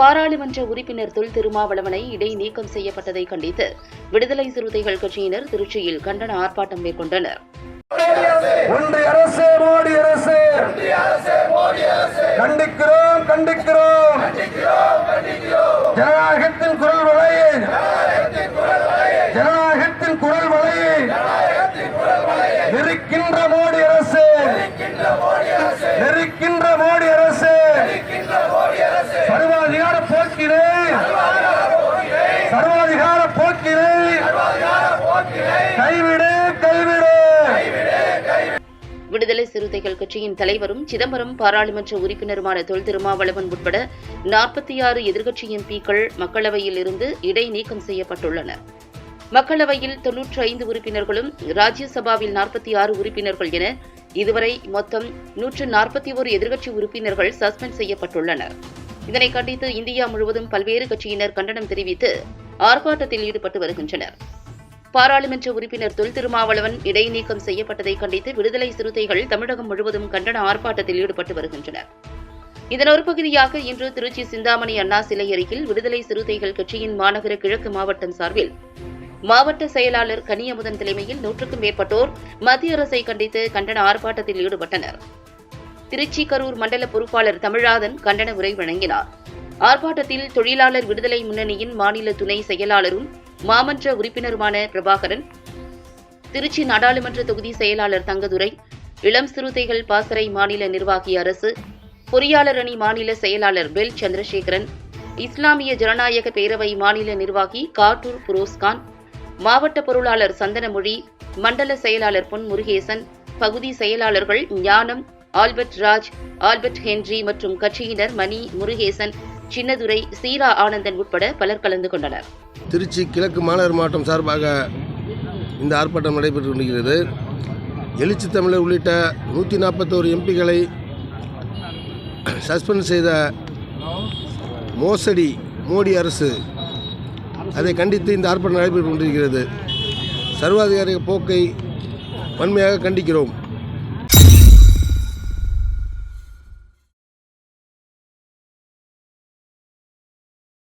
பாராளுமன்ற உறுப்பினர் தொல் திருமாவளவனை இடைநீக்கம் செய்யப்பட்டதை கண்டித்து விடுதலை சிறுத்தைகள் கட்சியினர் திருச்சியில் கண்டன ஆர்ப்பாட்டம் மேற்கொண்டனர். ஒன்றிய அரசு மோடி அரசு. கண்டிக்கிறோம் கண்டிக்கிறோம். ஜனநாயகத்தின் குரல் வலை ஜனநாயகத்தின் குரல் வலை நெருக்கின்ற மோடி அரசு நெருக்கின்ற மோடி அரசு சர்வாதிகார போக்கினை சர்வாதிகார போக்கினை கைவிடு கைவிடு விடுதலை சிறுத்தைகள் கட்சியின் தலைவரும் சிதம்பரம் பாராளுமன்ற உறுப்பினருமான தொல் திருமாவளவன் உட்பட நாற்பத்தி ஆறு எதிர்க்கட்சி எம்பிக்கள் மக்களவையில் இருந்து இடைநீக்கம் செய்யப்பட்டுள்ளனர். மக்களவையில் தொன்னூற்றி ஐந்து உறுப்பினர்களும் ராஜ்யசபாவில் நாற்பத்தி ஆறு உறுப்பினர்கள் என இதுவரை மொத்தம் நூற்று நாற்பத்தி ஒரு எதிர்க்கட்சி உறுப்பினர்கள் சஸ்பெண்ட் செய்யப்பட்டுள்ளனர். இதனை கண்டித்து இந்தியா முழுவதும் பல்வேறு கட்சியினர் கண்டனம் தெரிவித்து ஆர்ப்பாட்டத்தில் ஈடுபட்டு வருகின்றனர். பாராளுமன்ற உறுப்பினர் தொல் திருமாவளவன் இடைநீக்கம் செய்யப்பட்டதை கண்டித்து விடுதலை சிறுத்தைகள் தமிழகம் முழுவதும் கண்டன ஆர்ப்பாட்டத்தில் ஈடுபட்டு வருகின்றனர். இதன் ஒரு பகுதியாக இன்று திருச்சி சிந்தாமணி அண்ணா சிலை அருகில் விடுதலை சிறுத்தைகள் கட்சியின் மாநகர கிழக்கு மாவட்டம் சார்பில் மாவட்ட செயலாளர் கனியமுதன் தலைமையில் நூற்றுக்கும் மேற்பட்டோர் மத்திய அரசை கண்டித்து கண்டன ஆர்ப்பாட்டத்தில் ஈடுபட்டனர். திருச்சி கரூர் மண்டல பொறுப்பாளர் தமிழாதன் கண்டன உரை வழங்கினார். ஆர்ப்பாட்டத்தில் தொழிலாளர் விடுதலை முன்னணியின் மாநில துணை செயலாளரும் மாமன்ற உறுப்பினருமான பிரபாகரன் திருச்சி நாடாளுமன்ற தொகுதி செயலாளர் தங்கதுரை இளம் சிறுத்தைகள் பாசறை மாநில நிர்வாகி அரசு பொறியாளர் அணி மாநில செயலாளர் பெல் சந்திரசேகரன் இஸ்லாமிய ஜனநாயக பேரவை மாநில நிர்வாகி காட்டூர் புரோஸ்கான் மாவட்ட பொருளாளர் சந்தனமொழி மண்டல செயலாளர் பொன் முருகேசன் பகுதி செயலாளர்கள் ஞானம் ஆல்பர்ட் ராஜ் ஆல்பர்ட் ஹென்றி மற்றும் கட்சியினர் மணி முருகேசன் சின்னதுரை சீரா ஆனந்தன் உட்பட பலர் கலந்து கொண்டனர். திருச்சி கிழக்கு மாநகர் மாவட்டம் சார்பாக இந்த ஆர்ப்பாட்டம் நடைபெற்று கொண்டிருக்கிறது. எழுச்சி தமிழர் உள்ளிட்ட நூற்றி நாற்பத்தோரு எம்பிகளை சஸ்பெண்ட் செய்த மோசடி மோடி அரசு அதை கண்டித்து இந்த ஆர்ப்பாட்டம் நடைபெற்று கொண்டிருக்கிறது. சர்வாதிகார போக்கை வன்மையாக கண்டிக்கிறோம்.